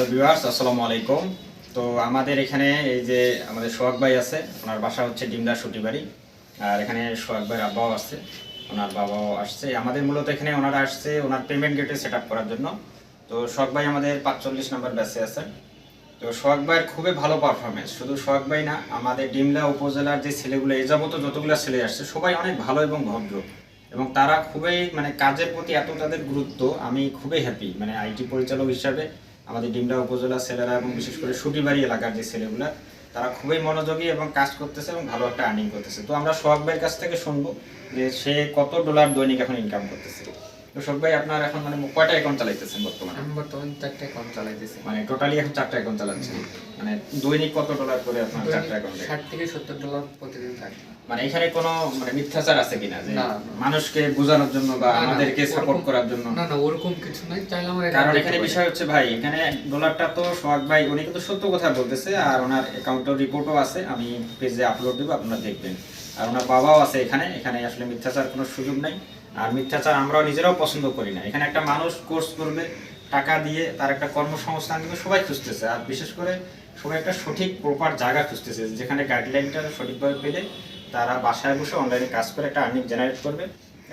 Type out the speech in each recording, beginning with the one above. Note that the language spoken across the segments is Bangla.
ভিউয়ার্স, আসসালামু আলাইকুম। তো আমাদের এখানে এই যে আমাদের সোহাগ ভাই আছে, ওনার বাসা হচ্ছে ডিমদা সুটিবাড়ি, আর এখানে সোহাগ ভাইয়ের আব্বাও আসছে ওনার বাবাও আসছে। আমাদের মূলত এখানে ওনারা আসছে ওনার পেমেন্ট গেটে সেট করার জন্য। তো সোহাগ ভাই আমাদের পাঁচচল্লিশ নম্বর ব্যাচে আছে। তো সোহাগ ভাইয়ের খুবই ভালো পারফরমেন্স শুধু সোহাগ ভাই না, আমাদের ডিমলা উপজেলার যে ছেলেগুলো এ যাবত যতগুলো ছেলে আসছে, সবাই অনেক ভালো এবং ভদ্র। এবং তারা খুবই মানে কাজের প্রতি এত তাদের গুরুত্ব, আমি খুবই হ্যাপি মানে আইটি পরিচালক হিসাবে আমাদের ডিমরা উপজেলার ছেলেরা এবং বিশেষ করে সুটিবাড়ি এলাকার যে ছেলেগুলা, তারা খুবই মনোযোগী এবং কাজ করতেছে এবং ভালো একটা আর্নিং করতেছে। তো আমরা সোহাগ ভাইয়ের কাছ থেকে শুনব যে সে কত ডলার দৈনিক এখন ইনকাম করতেছে। তো সোহাগ ভাই আপনার এখন মানে কয়টা অ্যাকাউন্ট চালাইতেছেন বর্তমানে? আমি বর্তমানে চারটে অ্যাকাউন্ট চালাইতেছি। মানে টোটালি এখন চারটা অ্যাকাউন্ট চালাচ্ছেন। মানে দৈনিক কত ডলার করে আপনার চারটা অ্যাকাউন্টে ষাট থেকে সত্তর ডলার প্রতিদিন থাকে। মানে এখানে কোনো মানে মিথ্যাচার আছে কিনা যে। মানুষকে বোঝানোর জন্য বা আমাদেরকে সাপোর্ট করার জন্য? না না ওরকম কিছু নাই। চাইলে আমার কারণ এখানে বিষয় হচ্ছে ভাই এখানে ডলারটা তো সোহাগ ভাই উনি কিন্তু সত্য কথা বলতেছে আর ওনার অ্যাকাউন্টের রিপোর্টও আছে। আমি পেজে আপলোড দেবো আপনারা দেখবেন। আর ওনার বাবাও আছে এখানে এখানে আসলে মিথ্যাচার কোনো সুযোগ নাই। আর মিথ্যাচার আমরাও নিজেরাও পছন্দ করি না। এখানে একটা মানুষ কোর্স করবে, টাকা দিয়ে তার একটা কর্মসংস্থান কিন্তু সবাই খুঁজতেছে। আর বিশেষ করে সবাই একটা সঠিক প্রপার জায়গা খুঁজতেছে, যেখানে গাইডলাইনটা সঠিকভাবে পেলে তারা বাসায় বসে অনলাইনে কাজ করে একটা আর্নিং জেনারেট করবে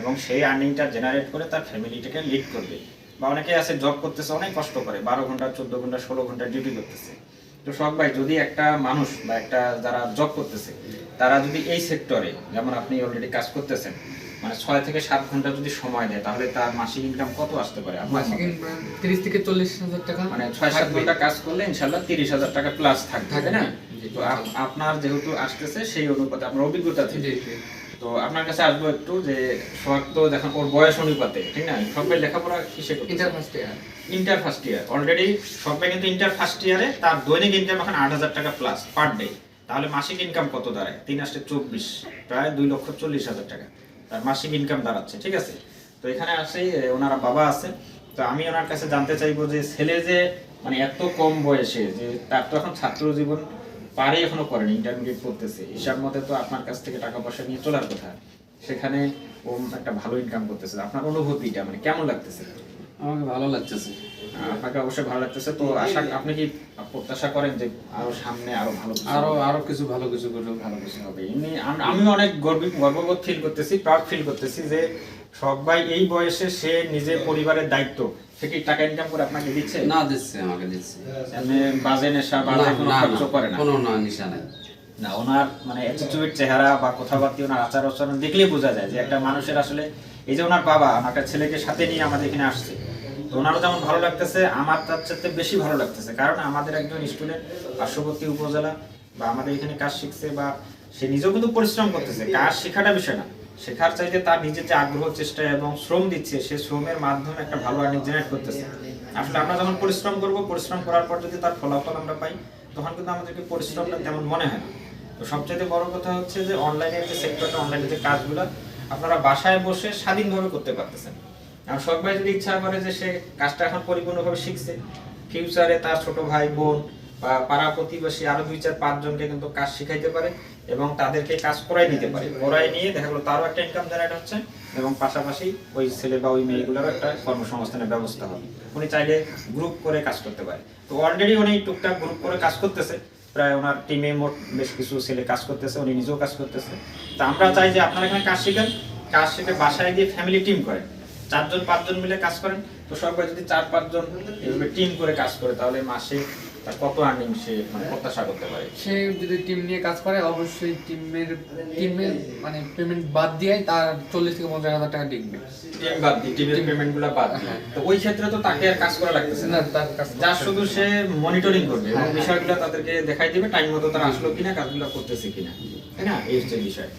এবং সেই আর্নিংটা জেনারেট করে তার ফ্যামিলিটাকে লিড করবে। বা অনেকে আছে জব করতেছে, অনেক কষ্ট করে, বারো ঘণ্টা, চোদ্দ ঘণ্টা, ষোলো ঘণ্টা ডিউটি করতেছে। তো সব ভাই, যদি একটা মানুষ বা একটা যারা জব করতেছে, তারা যদি এই সেক্টরে যেমন আপনি অলরেডি কাজ করতেছেন মানে ছয় থেকে সাত ঘণ্টা যদি সময় দেয় তাহলে তার মাসিক ইনকাম কত আসতে পারে? মাসিক? তিরিশ থেকে চল্লিশ হাজার টাকা মানে ছয় সাত ঘণ্টা কাজ করলে ইনশাল্লাহ তিরিশ হাজার টাকা প্লাস থাকবে তাই না? তো আপনার যেহেতু আসতেছে সেই অনুপাতে আপনার অভিজ্ঞতা থেকে। তো আপনার কাছে আসব একটু যে সোহাগ তো দেখেন ওর বয়স অনুপাতে ঠিক না? সবাই লেখাপড়া কিসে inter first year inter first year already সবাই কিন্তু ইন্টার ফার্স্ট ইয়ারে তার দৈনিক ইনকাম এখন আট হাজার টাকা প্লাস পার ডে তাহলে মাসিক ইনকাম কত দাঁড়ায়? তিন আসতে চব্বিশ প্রায় দুই লক্ষ চল্লিশ হাজার টাকা। তার মাসিক ইনকাম দাঁড়াচ্ছে, ঠিক আছে? তো এখানে আসে ওনারা বাবা আছে। তো আমি ওনার কাছে জানতে চাইব যে ছেলে যে মানে এত কম বয়সে যে তার তো এখন ছাত্র জীবন পারে এখনও করেনি ইন্টারমিডিয়েট পড়তেছে। হিসাব মতে তো আপনার কাছ থেকে টাকা পয়সা নিয়ে চলার কথা। সেখানে ও একটা ভালো ইনকাম করতেছে। আপনার অনুভূতিটা মানে কেমন লাগতেছে? আমাকে ভালো লাগতেছে। আপনাকে অবশ্যই ভালো লাগতেছে। তো আশা আপনি কি প্রত্যাশা করেন যে আরও সামনে আরও ভালো আরও আরও কিছু ভালো কিছু করলে ভালো কিছু হবে। এমনি আম- অনেক গর্বিত গর্ববোধ ফিল করতেছি প্রাউড ফিল করতেছি যে সবাই এই বয়সে সে নিজের পরিবারের দায়িত্ব। সে কি টাকা ইনকাম করে আপনাকে দিচ্ছে? না দিচ্ছে আমাকে দিচ্ছে। এমনি বাজে নেশা বাজে কোনো খরচ করে না? কোনো না নিশা নাই। না ওনার মানে অ্যাটিটিউড চেহারা বা কথাবার্তা ওনার আচার আচরণ দেখলেই বোঝা যায় যে একটা মানুষের আসলে এই যে ওনার বাবা একটা ছেলেকে সাথে নিয়ে আমাদের এখানে আসছে। তো ওনারও যেমন ভালো লাগতেছে, আমার তার চাইতে বেশি ভালো লাগতেছে। কারণ আমাদের একজন স্টুডেন্ট পার্শ্ববর্তী উপজেলা বা আমাদের এখানে কাজ শিখছে বা সে নিজেও কিন্তু পরিশ্রম করতেছে। কাজ শেখাটা বিষয় না। শেখার চাইতে তার নিজের যে আগ্রহ, চেষ্টা এবং শ্রম দিচ্ছে, সে শ্রমের মাধ্যমে একটা ভালো আর্নিং জেনারেট করতেছে। আসলে আমরা যখন পরিশ্রম করব, পরিশ্রম করার পর যদি তার ফলাফল আমরা পাই, তখন কিন্তু আমাদেরকে পরিশ্রমটা তেমন মনে হয় না। তো সবচেয়ে বড় কথা হচ্ছে যে অনলাইনের যে সেক্টরটা অনলাইনের যে কাজগুলো আপনারা বাসায় বসে স্বাধীনভাবে করতে পারতেছেন। আর সবাই যদি ইচ্ছা করে যে সে কাজটা এখন পরিপূর্ণভাবে শিখছে ফিউচারে তার ছোট ভাই, বোন বা পাড়া প্রতিবেশী আরও দুই চার পাঁচজনকে কিন্তু কাজ শিখাইতে পারে এবং তাদেরকে কাজ করাই নিতে পারে। করাই নিয়ে দেখা গেলো তারও একটা ইনকাম জেনারেট হচ্ছে এবং পাশাপাশি ওই ছেলে বা ওই মেয়েগুলোরও একটা কর্মসংস্থানের ব্যবস্থা হবে। উনি চাইলে গ্রুপ করে কাজ করতে পারে। তো অলরেডি উনি টুকটাক গ্রুপ করে কাজ করতেছে। প্রায় ওনার টিমে মোট বেশ কিছু ছেলে কাজ করতেছে, উনি নিজেও কাজ করতেছে। তা আমরা চাই যে আপনারা এখানে কাজ শিখেন, কাজ শিখে বাসায় গিয়ে ফ্যামিলি টিম করেন। চারজন, পাঁচজন মিলে কাজ করেন। তো সবাই যদি চার, পাঁচজন টিম করে কাজ করে, তাহলে মাসে কত আর্নিং সে মানে প্রত্যাশা করতে পারে? সে যদি টিম নিয়ে কাজ করে অবশ্যই টিমের টিমের মানে পেমেন্ট বাদ দিয়ে তার চল্লিশ থেকে পঞ্চাশ হাজার টাকা ডিগবে টিম বাদ দিয়ে টিমের পেমেন্টগুলো বাদ দিয়ে। তো ওই ক্ষেত্রে তো তাকে আর কাজ করা লাগতেছে না। তার যা শুধু সে মনিটরিং করবে এবং হ্যাঁ। বিষয়গুলো তাদেরকে দেখাই দিবে টাইম মতো তারা আসলো কিনা কাজগুলো করতেছে কিনা। তাই না? এই হচ্ছে বিষয়।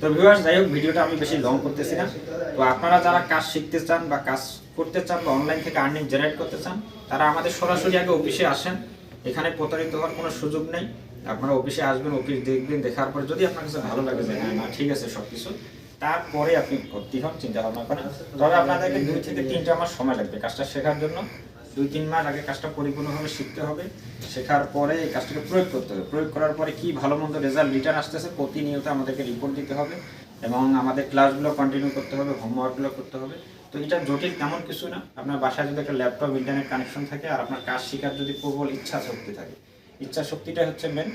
তো ভিউয়ার্স যাই হোক ভিডিওটা আমি বেশি লং করতেছি না। তো আপনারা যারা কাজ শিখতে চান বা কাজ করতে চান বা অনলাইন থেকে আর্নিং জেনারেট করতে চান তারা আমাদের সরাসরি আগে অফিসে আসেন। এখানে প্রতারিত হওয়ার কোনো সুযোগ নেই। আপনারা অফিসে আসবেন, অফিস দেখবেন, দেখার পর যদি আপনার কাছে ভালো লাগে যে হ্যাঁ না, ঠিক আছে সব কিছু তারপরে আপনি ভর্তি হন চিন্তা ভাবনা করেন। তবে আপনাদেরকে দুই থেকে তিনটা মাস সময় লাগবে কাজটা শেখার জন্য। দুই, তিন মাস আগে কাজটা পরিপূর্ণভাবে শিখতে হবে। শেখার পরে এই কাজটাকে প্রয়োগ করতে হবে। প্রয়োগ করার পরে কি ভালো মন্দ রেজাল্ট রিটার্ন আসতেছে, প্রতিনিয়ত আমাদেরকে রিপোর্ট দিতে হবে। এবং আমাদের ক্লাসগুলো কন্টিনিউ করতে হবে হোমওয়ার্কগুলো করতে হবে। তো এটা জটিল তেমন কিছু না। আপনার বাসায় যদি একটা ল্যাপটপ ইন্টারনেট কানেকশন থাকে আর আপনার কাজ শেখার যদি প্রবল ইচ্ছা শক্তি থাকে। ইচ্ছা শক্তিটা হচ্ছে মেন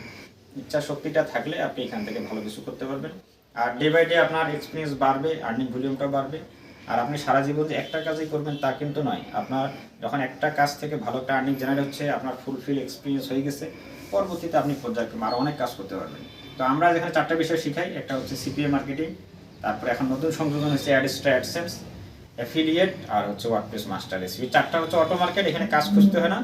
ইচ্ছা শক্তিটা থাকলে আপনি এখান থেকে ভালো কিছু করতে পারবেন। আর ডে বাই ডে আপনার এক্সপিরিয়েন্স বাড়বে আর্নিং ভলিউমটা বাড়বে। আর আপনি সারা জীবন যে একটা কাজই করবেন তা কিন্তু নয়। আপনার যখন একটা কাজ থেকে ভালো একটা আর্নিং জেনারেট হচ্ছে, আপনার ফুলফিল এক্সপিরিয়েন্স হয়ে গেছে, পরবর্তীতে আপনি পর্যায়ক্রমে আরও অনেক কাজ করতে পারবেন। তো আমরা যেখানে চারটা বিষয় শিখাই, একটা হচ্ছে সিপিএ মার্কেটিং তারপরে এখন নতুন সংযোজন হচ্ছে অ্যাডিস্ট্রা অ্যাডসেন্স অ্যাফিলিয়েট আর হচ্ছে ওয়ার্ডপ্রেস মাস্টার এই চারটা হচ্ছে অটো মার্কেট এখানে কাজ খুঁজতে হয় না।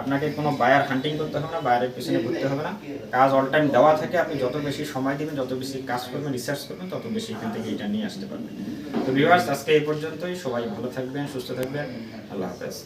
আপনাকে কোনো বায়ার হান্টিং করতে হবে না বায়ারের পিছনে ঘুরতে হবে না। কাজ অল টাইম দেওয়া থাকে, আপনি যত বেশি সময় দিবেন, যত বেশি কাজ করবেন রিসার্চ করবেন, তত বেশি এখান থেকে এটা নিয়ে আসতে পারবেন। তো ভিউয়ার্স আজকে এই পর্যন্তই। সবাই ভালো থাকবেন, সুস্থ থাকবেন। আল্লাহ হাফেজ।